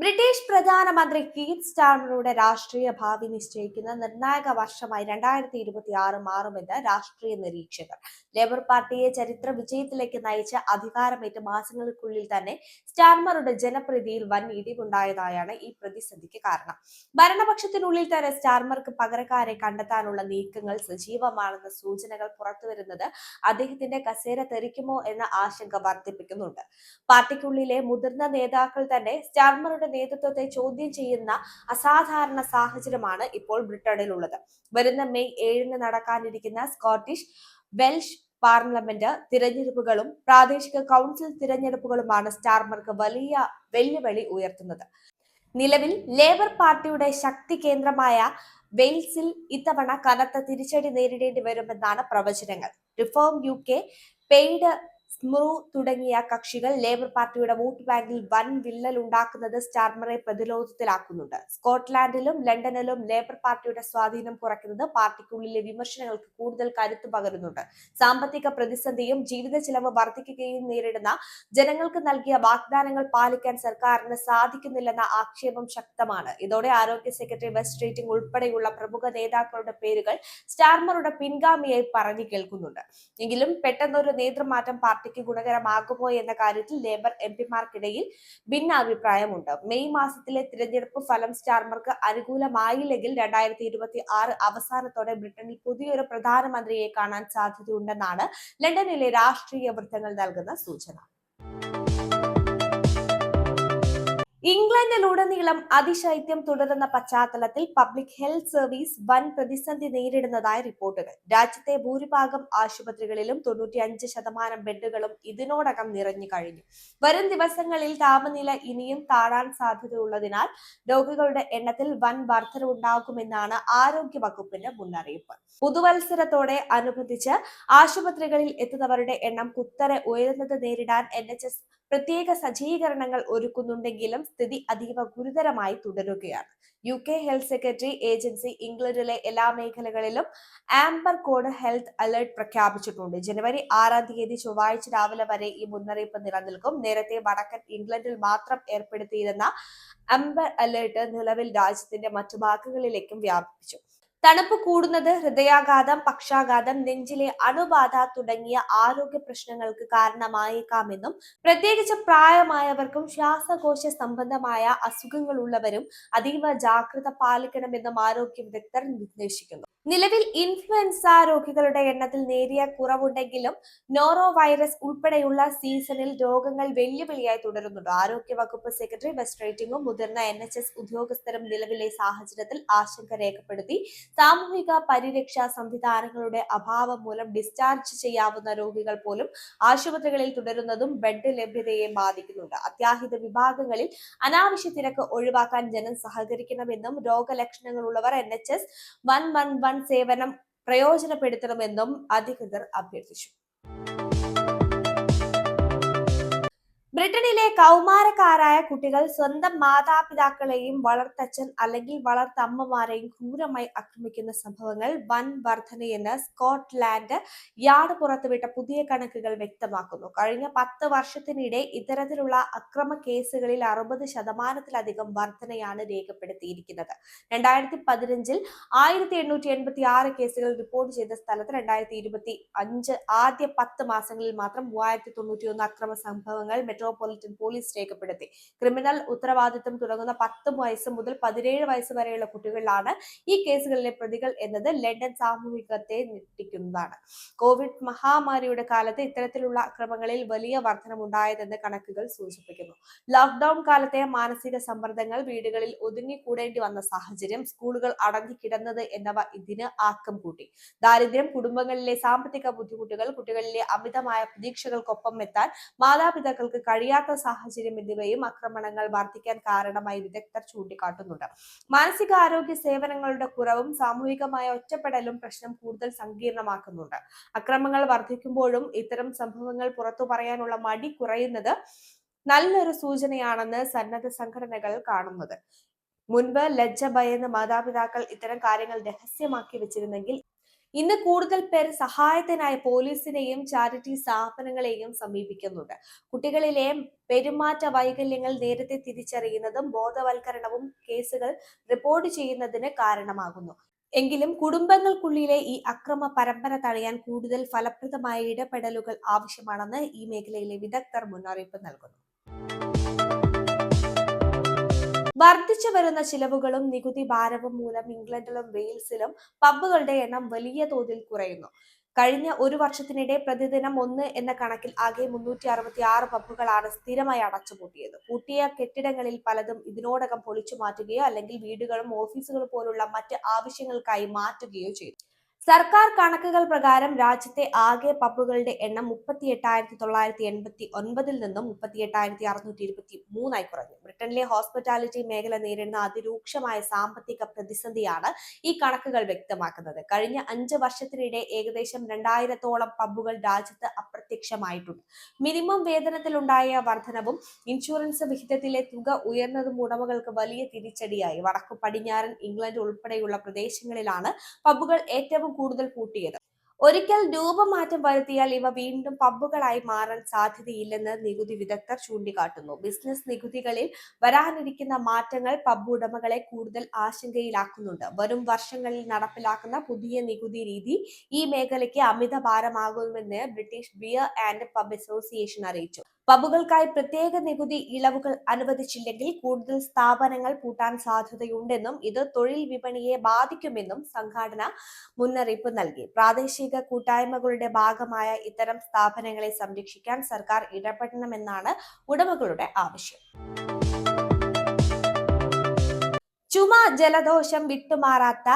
British പ്രധാനമന്ത്രി Keith സ്റ്റാർമറുടെ രാഷ്ട്രീയ ഭാവി നിശ്ചയിക്കുന്ന നിർണായക വർഷമായി രണ്ടായിരത്തി ഇരുപത്തി ആറ് മാറുമെന്ന് രാഷ്ട്രീയ നിരീക്ഷകർ. ലേബർ പാർട്ടിയെ ചരിത്ര വിജയത്തിലേക്ക് നയിച്ച അധികാരമേറ്റ മാസങ്ങൾക്കുള്ളിൽ തന്നെ സ്റ്റാർമറുടെ ജനപ്രീതിയിൽ വൻ ഇടിവുണ്ടായതായാണ് ഈ പ്രതിസന്ധിക്ക് കാരണം. ഭരണപക്ഷത്തിനുള്ളിൽ തന്നെ സ്റ്റാർമർക്ക് പകരക്കാരെ കണ്ടെത്താനുള്ള നീക്കങ്ങൾ സജീവമാണെന്ന സൂചനകൾ പുറത്തുവരുന്നത് അദ്ദേഹത്തിന്റെ കസേര തെറിക്കുമോ എന്ന ആശങ്ക വർദ്ധിപ്പിക്കുന്നുണ്ട്. പാർട്ടിക്കുള്ളിലെ മുതിർന്ന നേതാക്കൾ തന്നെ സ്റ്റാർമറുടെ നേതൃത്വത്തെ ചോദ്യം ചെയ്യുന്ന അസാധാരണ സാഹചര്യമാണ് ഇപ്പോൾ ബ്രിട്ടനിലുള്ളത് വരുന്ന മെയ് ഏഴിന് നടക്കാനിരിക്കുന്ന സ്കോട്ടിഷ് വെൽഷ് പാർലമെന്റ് തിരഞ്ഞെടുപ്പുകളും പ്രാദേശിക കൗൺസിൽ തിരഞ്ഞെടുപ്പുകളുമാണ് സ്റ്റാർമർക്ക് വലിയ വെല്ലുവിളി ഉയർത്തുന്നത്. നിലവിൽ ലേബർ പാർട്ടിയുടെ ശക്തി കേന്ദ്രമായ വെയിൽസിൽ ഇത്തവണ കനത്ത തിരിച്ചടി നേരിടേണ്ടി വരുമെന്നാണ് പ്രവചനങ്ങൾ. Reform U K Plaid Cymru തുടങ്ങിയ കക്ഷികൾ ലേബർ പാർട്ടിയുടെ വോട്ട് ബാങ്കിൽ വൻ വിള്ളൽ ഉണ്ടാക്കുന്നത് സ്റ്റാർമറെ പ്രതിരോധത്തിലാക്കുന്നുണ്ട്. സ്കോട്ട്ലാൻഡിലും ലണ്ടനിലും ലേബർ പാർട്ടിയുടെ സ്വാധീനം കുറയ്ക്കുന്നത് പാർട്ടിക്കുള്ളിലെ വിമർശനങ്ങൾക്ക് കൂടുതൽ കരുത്തു പകരുന്നുണ്ട്. സാമ്പത്തിക പ്രതിസന്ധിയും ജീവിത ചെലവ് വർദ്ധിക്കുകയും നേരിടുന്ന ജനങ്ങൾക്ക് നൽകിയ വാഗ്ദാനങ്ങൾ പാലിക്കാൻ സർക്കാരിന് സാധിക്കുന്നില്ലെന്ന ആക്ഷേപം ശക്തമാണ്. ഇതോടെ ആരോഗ്യ സെക്രട്ടറി വെസ്റ്റ് റേറ്റിംഗ് ഉൾപ്പെടെയുള്ള പ്രമുഖ നേതാക്കളുടെ പേരുകൾ സ്റ്റാർമറുടെ പിൻഗാമിയായി പറഞ്ഞു കേൾക്കുന്നുണ്ട്. എങ്കിലും പെട്ടെന്നൊരു നേതൃമാറ്റം പാർട്ടിക്ക് ഗുണകരമാകുമോ എന്ന കാര്യത്തിൽ ലേബർ എം പിമാർക്കിടയിൽ ഭിന്നാഭിപ്രായമുണ്ട്. മെയ് മാസത്തിലെ തിരഞ്ഞെടുപ്പ് ഫലം സ്റ്റാർമർക്ക് അനുകൂലമായില്ലെങ്കിൽ രണ്ടായിരത്തി ഇരുപത്തി ആറ് അവസാനത്തോടെ ബ്രിട്ടനിൽ പുതിയൊരു പ്രധാനമന്ത്രിയെ കാണാൻ സാധ്യതയുണ്ടെന്നാണ് ലണ്ടനിലെ രാഷ്ട്രീയ വൃത്തങ്ങൾ നൽകുന്ന സൂചന. ഇംഗ്ലണ്ടിലുടനീളം അതിശൈത്യം തുടരുന്ന പശ്ചാത്തലത്തിൽ പബ്ലിക് ഹെൽത്ത് സർവീസ് വൻ പ്രതിസന്ധി നേരിടുന്നതായി റിപ്പോർട്ടുകൾ. രാജ്യത്തെ ഭൂരിഭാഗം ആശുപത്രികളിലും തൊണ്ണൂറ്റിയഞ്ച് ശതമാനം ബെഡുകളും ഇതിനോടകം നിറഞ്ഞു കഴിഞ്ഞു. വരും ദിവസങ്ങളിൽ താപനില ഇനിയും താഴാൻ സാധ്യതയുള്ളതിനാൽ രോഗികളുടെ എണ്ണത്തിൽ വൻ വർധനവുണ്ടാകുമെന്നാണ് ആരോഗ്യ വകുപ്പിന്റെ മുന്നറിയിപ്പ്. പുതുവത്സരത്തോടെ അനുബന്ധിച്ച് ആശുപത്രികളിൽ എത്തുന്നവരുടെ എണ്ണം കുത്തരെ ഉയരുന്നത് നേരിടാൻ എൻ പ്രത്യേക സജ്ജീകരണങ്ങൾ ഒരുക്കുന്നുണ്ടെങ്കിലും സ്ഥിതി അതീവ ഗുരുതരമായി തുടരുകയാണ്. U K health secretary agency ഇംഗ്ലണ്ടിലെ എല്ലാ മേഖലകളിലും ആംബർ കോഡ് ഹെൽത്ത് അലർട്ട് പ്രഖ്യാപിച്ചിട്ടുണ്ട്. ജനുവരി ആറാം തീയതി ചൊവ്വാഴ്ച രാവിലെ വരെ ഈ മുന്നറിയിപ്പ് നിലനിൽക്കും. നേരത്തെ വടക്കൻ ഇംഗ്ലണ്ടിൽ മാത്രം ഏർപ്പെടുത്തിയിരുന്ന അംബർ അലർട്ട് നിലവിൽ രാജ്യത്തിന്റെ മറ്റു ഭാഗങ്ങളിലേക്കും വ്യാപിപ്പിച്ചു. തണുപ്പ് കൂടുന്നത് ഹൃദയാഘാതം പക്ഷാഘാതം നെഞ്ചിലെ അണുബാധ തുടങ്ങിയ ആരോഗ്യ പ്രശ്നങ്ങൾക്ക് കാരണമായേക്കാമെന്നും പ്രത്യേകിച്ച് പ്രായമായവർക്കും ശ്വാസകോശ സംബന്ധമായ അസുഖങ്ങളുള്ളവരും അതീവ ജാഗ്രത പാലിക്കണമെന്നും ആരോഗ്യ വിദഗ്ധർ നിർദ്ദേശിക്കുന്നു. നിലവിൽ ഇൻഫ്ലുവൻസ രോഗികളുടെ എണ്ണത്തിൽ നേരിയ കുറവുണ്ടെങ്കിലും നോറോ വൈറസ് ഉൾപ്പെടെയുള്ള സീസണിൽ രോഗങ്ങൾ വെല്ലുവിളിയായി തുടരുന്നുണ്ട്. ആരോഗ്യ വകുപ്പ് സെക്രട്ടറി ബസ് റേറ്റിംഗും മുതിർന്ന എൻ ഉദ്യോഗസ്ഥരും നിലവിലെ സാഹചര്യത്തിൽ ആശങ്ക രേഖപ്പെടുത്തി സാമൂഹിക പരിരക്ഷാ സംവിധാനങ്ങളുടെ അഭാവം മൂലം ഡിസ്ചാർജ് ചെയ്യാവുന്ന രോഗികൾ പോലും ആശുപത്രികളിൽ തുടരുന്നതും ബെഡ് ലഭ്യതയെ ബാധിക്കുന്നുണ്ട്. അത്യാഹിത വിഭാഗങ്ങളിൽ അനാവശ്യ തിരക്ക് ഒഴിവാക്കാൻ ജനം സഹകരിക്കണമെന്നും രോഗലക്ഷണങ്ങളുള്ളവർ N H S one one one സേവനം പ്രയോജനപ്പെടുത്തണമെന്നും അധികൃതർ അഭ്യർത്ഥിച്ചു. ബ്രിട്ടനിലെ കൗമാരക്കാരായ കുട്ടികൾ സ്വന്തം മാതാപിതാക്കളെയും വളർത്തച്ഛൻ അല്ലെങ്കിൽ വളർത്തമ്മമാരെയും ക്രൂരമായി ആക്രമിക്കുന്ന സംഭവങ്ങൾ വൻ വർധനയെന്ന് സ്കോട്ട്ലാൻഡ് യാർഡ് പുറത്തുവിട്ട പുതിയ കണക്കുകൾ വ്യക്തമാക്കുന്നു. കഴിഞ്ഞ പത്ത് വർഷത്തിനിടെ ഇത്തരത്തിലുള്ള അക്രമ കേസുകളിൽ അറുപത് ശതമാനത്തിലധികം വർധനയാണ് രേഖപ്പെടുത്തിയിരിക്കുന്നത്. രണ്ടായിരത്തി പതിനഞ്ചിൽ ആയിരത്തി എണ്ണൂറ്റി എൺപത്തി ആറ് കേസുകൾ റിപ്പോർട്ട് ചെയ്ത സ്ഥലത്ത് രണ്ടായിരത്തി ഇരുപത്തി അഞ്ച് ആദ്യ പത്ത് മാസങ്ങളിൽ മാത്രം മൂവായിരത്തി തൊണ്ണൂറ്റി ഒന്ന് അക്രമ സംഭവങ്ങൾ മെട്രോപൊളിറ്റൻ പോലീസ് രേഖപ്പെടുത്തി. ക്രിമിനൽ ഉത്തരവാദിത്വം തുടങ്ങുന്ന പത്ത് വയസ്സ് മുതൽ പതിനേഴ് വയസ്സ് വരെയുള്ള കുട്ടികളിലാണ് ഈ കേസുകളിലെ പ്രതികൾ എന്നത് ലണ്ടൻ സാമൂഹികത്തെ ഞെട്ടിക്കുന്നതാണ്. കോവിഡ് മഹാമാരിയുടെ കാലത്ത് ഇത്തരത്തിലുള്ള അക്രമങ്ങളിൽ വലിയ വർധനമുണ്ടായതെന്ന് കണക്കുകൾ സൂചിപ്പിക്കുന്നു. ലോക്ക്ഡൌൺ കാലത്തെ മാനസിക സമ്മർദ്ദങ്ങൾ വീടുകളിൽ ഒതുങ്ങിക്കൂടേണ്ടി വന്ന സാഹചര്യം സ്കൂളുകൾ അടഞ്ഞുകിടന്നത് എന്നിവ ഇതിന് ആക്കം കൂട്ടി. ദാരിദ്ര്യം കുടുംബങ്ങളിലെ സാമ്പത്തിക ബുദ്ധിമുട്ടുകൾ കുട്ടികളിലെ അമിതമായ പ്രതീക്ഷകൾക്കൊപ്പം എത്താൻ മാതാപിതാക്കൾക്ക് കഴിയാത്ത സാഹചര്യം എന്നിവയും ആക്രമണങ്ങൾ വർദ്ധിക്കാൻ കാരണമായി വിദഗ്ധർ ചൂണ്ടിക്കാട്ടുന്നുണ്ട്. മാനസികാരോഗ്യ സേവനങ്ങളുടെ കുറവും സാമൂഹികമായ ഒറ്റപ്പെടലും പ്രശ്നം കൂടുതൽ സങ്കീർണമാക്കുന്നുണ്ട്. അക്രമങ്ങൾ വർദ്ധിക്കുമ്പോഴും ഇത്തരം സംഭവങ്ങൾ പുറത്തു പറയാനുള്ള മടി കുറയുന്നത് നല്ലൊരു സൂചനയാണെന്ന് സന്നദ്ധ സംഘടനകൾ കാണുന്നത്. മുൻപ് ലജ്ജ ഭയന്ന് മാതാപിതാക്കൾ ഇത്തരം കാര്യങ്ങൾ രഹസ്യമാക്കി വെച്ചിരുന്നെങ്കിൽ ഇന്ന് കൂടുതൽ പേർ സഹായത്തിനായി പോലീസിനെയും ചാരിറ്റി സ്ഥാപനങ്ങളെയും സമീപിക്കുന്നുണ്ട്. കുട്ടികളിലെ പെരുമാറ്റ വൈകല്യങ്ങൾ നേരത്തെ തിരിച്ചറിയുന്നതും ബോധവൽക്കരണവും കേസുകൾ റിപ്പോർട്ട് ചെയ്യുന്നതിന് കാരണമാകുന്നു. എങ്കിലും കുടുംബങ്ങൾക്കുള്ളിലെ ഈ അക്രമ പരമ്പര തടയാൻ കൂടുതൽ ഫലപ്രദമായ ഇടപെടലുകൾ ആവശ്യമാണെന്ന് ഈ മേഖലയിലെ വിദഗ്ധർ മുന്നറിയിപ്പ് നൽകുന്നു. വർദ്ധിച്ചു വരുന്ന ചിലവുകളും നികുതി ഭാരവും മൂലം ഇംഗ്ലണ്ടിലും വെയിൽസിലും പബ്ബുകളുടെ എണ്ണം വലിയ തോതിൽ കുറയുന്നു. കഴിഞ്ഞ ഒരു വർഷത്തിനിടെ പ്രതിദിനം ഒന്ന് എന്ന കണക്കിൽ ആകെ മുന്നൂറ്റി അറുപത്തി ആറ് പബ്ബുകളാണ് സ്ഥിരമായി അടച്ചുപൂട്ടിയത്. പൂട്ടിയ കെട്ടിടങ്ങളിൽ പലതും ഇതിനോടകം പൊളിച്ചു മാറ്റുകയോ അല്ലെങ്കിൽ വീടുകളും ഓഫീസുകൾ പോലുള്ള മറ്റ് ആവശ്യങ്ങൾക്കായി മാറ്റുകയോ ചെയ്തു. സർക്കാർ കണക്കുകൾ പ്രകാരം രാജ്യത്തെ ആകെ പബ്ബുകളുടെ എണ്ണം മുപ്പത്തി എട്ടായിരത്തി തൊള്ളായിരത്തി എൺപത്തി ഒൻപതിൽ നിന്നും മുപ്പത്തി എട്ടായിരത്തി അറുന്നൂറ്റി ഇരുപത്തി മൂന്നായി കുറഞ്ഞു. ബ്രിട്ടനിലെ ഹോസ്പിറ്റാലിറ്റി മേഖല നേരിടുന്ന അതിരൂക്ഷമായ സാമ്പത്തിക പ്രതിസന്ധിയാണ് ഈ കണക്കുകൾ വ്യക്തമാക്കുന്നത്. കഴിഞ്ഞ അഞ്ച് വർഷത്തിനിടെ ഏകദേശം രണ്ടായിരത്തോളം പബ്ബുകൾ രാജ്യത്ത് അപ്രത്യക്ഷമായിട്ടുണ്ട് മിനിമം വേതനത്തിലുണ്ടായ വർധനവും ഇൻഷുറൻസ് വിഹിതത്തിലെ തുക ഉയർന്നതും ഉടമകൾക്ക് വലിയ തിരിച്ചടിയായി. വടക്കു പടിഞ്ഞാറൻ ഇംഗ്ലണ്ട് ഉൾപ്പെടെയുള്ള പ്രദേശങ്ങളിലാണ് പബ്ബുകൾ ഏറ്റവും കൂടുതൽ കൂട്ടിയത്. ഒരിക്കൽ രൂപമാറ്റം വരുത്തിയാൽ ഇവ വീണ്ടും പബ്ബുകളായി മാറാൻ സാധ്യതയില്ലെന്ന് നികുതി വിദഗ്ധർ ചൂണ്ടിക്കാട്ടുന്നു. ബിസിനസ് നികുതികളിൽ വരാനിരിക്കുന്ന മാറ്റങ്ങൾ പബ് ഉടമകളെ കൂടുതൽ ആശങ്കയിലാക്കുന്നുണ്ട്. വരും വർഷങ്ങളിൽ നടപ്പിലാക്കുന്ന പുതിയ നികുതി രീതി ഈ മേഖലയ്ക്ക് അമിത ഭാരമാകുമെന്ന് British beer and pub association അറിയിച്ചു. പബ്ബുകൾക്കായി പ്രത്യേക നികുതി ഇളവുകൾ അനുവദിച്ചില്ലെങ്കിൽ കൂടുതൽ സ്ഥാപനങ്ങൾ പൂട്ടാൻ സാധ്യതയുണ്ടെന്നും ഇത് തൊഴിൽ വിപണിയെ ബാധിക്കുമെന്നും സംഘാടന മുന്നറിയിപ്പ് നൽകി. പ്രാദേശിക കൂട്ടായ്മകളുടെ ഭാഗമായ ഇത്തരം സ്ഥാപനങ്ങളെ സംരക്ഷിക്കാൻ സർക്കാർ ഇടപെടണമെന്നാണ് ഉടമകളുടെ ആവശ്യം. ചുമ ജലദോഷം വിട്ടുമാറാത്ത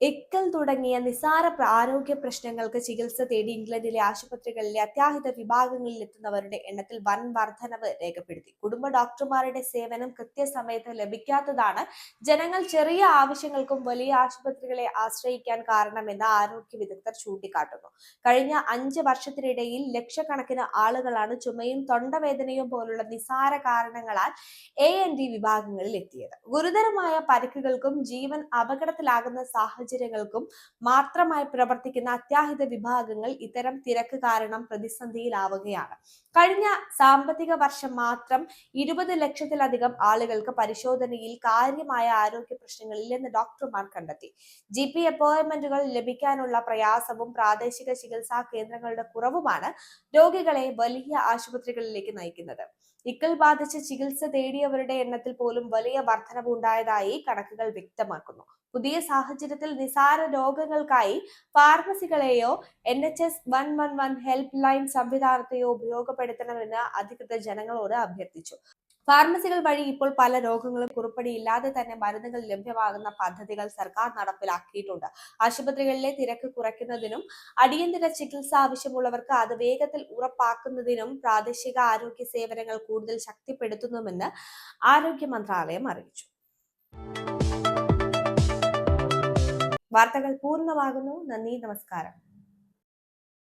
എക്കൽ തുടങ്ങിയ നിസാര ആരോഗ്യ പ്രശ്നങ്ങൾക്ക് ചികിത്സ തേടി ഇംഗ്ലണ്ടിലെ ആശുപത്രികളിലെ അത്യാഹിത വിഭാഗങ്ങളിൽ എത്തുന്നവരുടെ എണ്ണത്തിൽ വൻ വർധനവ് രേഖപ്പെടുത്തി. കുടുംബ ഡോക്ടർമാരുടെ സേവനം കൃത്യസമയത്ത് ലഭിക്കാത്തതാണ് ജനങ്ങൾ ചെറിയ ആവശ്യങ്ങൾക്കും വലിയ ആശുപത്രികളെ ആശ്രയിക്കാൻ കാരണമെന്ന് ആരോഗ്യ വിദഗ്ധർ ചൂണ്ടിക്കാട്ടുന്നു. കഴിഞ്ഞ അഞ്ച് വർഷത്തിനിടയിൽ ലക്ഷക്കണക്കിന് ആളുകളാണ് ചുമയും തൊണ്ടവേദനയും പോലുള്ള നിസാര കാരണങ്ങളാൽ എ എൻ ഡി വിഭാഗങ്ങളിൽ എത്തിയത്. ഗുരുതരമായ പരിക്കുകൾക്കും ജീവൻ അപകടത്തിലാകുന്ന സാഹചര്യം സാഹചര്യങ്ങൾക്കും മാത്രമായി പ്രവർത്തിക്കുന്ന അത്യാഹിത വിഭാഗങ്ങൾ ഇത്തരം തിരക്ക് കാരണം പ്രതിസന്ധിയിലാവുകയാണ്. കഴിഞ്ഞ സാമ്പത്തിക വർഷം മാത്രം ഇരുപത് ലക്ഷത്തിലധികം ആളുകൾക്ക് പരിശോധനയിൽ കാര്യമായ ആരോഗ്യ പ്രശ്നങ്ങളില്ലെന്ന് ഡോക്ടർമാർ കണ്ടെത്തി. ജി പി അപ്പോയിന്റ്മെന്റുകൾ ലഭിക്കാനുള്ള പ്രയാസവും പ്രാദേശിക ചികിത്സാ കേന്ദ്രങ്ങളുടെ കുറവുമാണ് രോഗികളെ വലിയ ആശുപത്രികളിലേക്ക് നയിക്കുന്നത്. ഇക്കൽ ബാധിച്ച് ചികിത്സ തേടിയവരുടെ എണ്ണത്തിൽ പോലും വലിയ വർധനവ് ഉണ്ടായതായി കണക്കുകൾ വ്യക്തമാക്കുന്നു. പുതിയ സാഹചര്യത്തിൽ നിസാര രോഗങ്ങൾക്കായി ഫാർമസികളെയോ N H S one one one helpline സംവിധാനത്തെയോ ഉപയോഗപ്പെടുത്തണമെന്ന് അധികൃതർ ജനങ്ങളോട് അഭ്യർത്ഥിച്ചു. ഫാർമസികൾ വഴി ഇപ്പോൾ പല രോഗങ്ങളും കുറിപ്പടിയില്ലാതെ തന്നെ മരുന്നുകൾ ലഭ്യമാകുന്ന പദ്ധതികൾ സർക്കാർ നടപ്പിലാക്കിയിട്ടുണ്ട്. ആശുപത്രികളിലെ തിരക്ക് കുറയ്ക്കുന്നതിനും അടിയന്തര ചികിത്സ ആവശ്യമുള്ളവർക്ക് അത് വേഗത്തിൽ ഉറപ്പാക്കുന്നതിനും പ്രാദേശിക ആരോഗ്യ സേവനങ്ങൾ കൂടുതൽ ശക്തിപ്പെടുത്തുന്നുമെന്ന് ആരോഗ്യ മന്ത്രാലയം അറിയിച്ചു. വാർത്തകൾ പൂർണമാകുന്നു. നന്ദി നമസ്കാരം.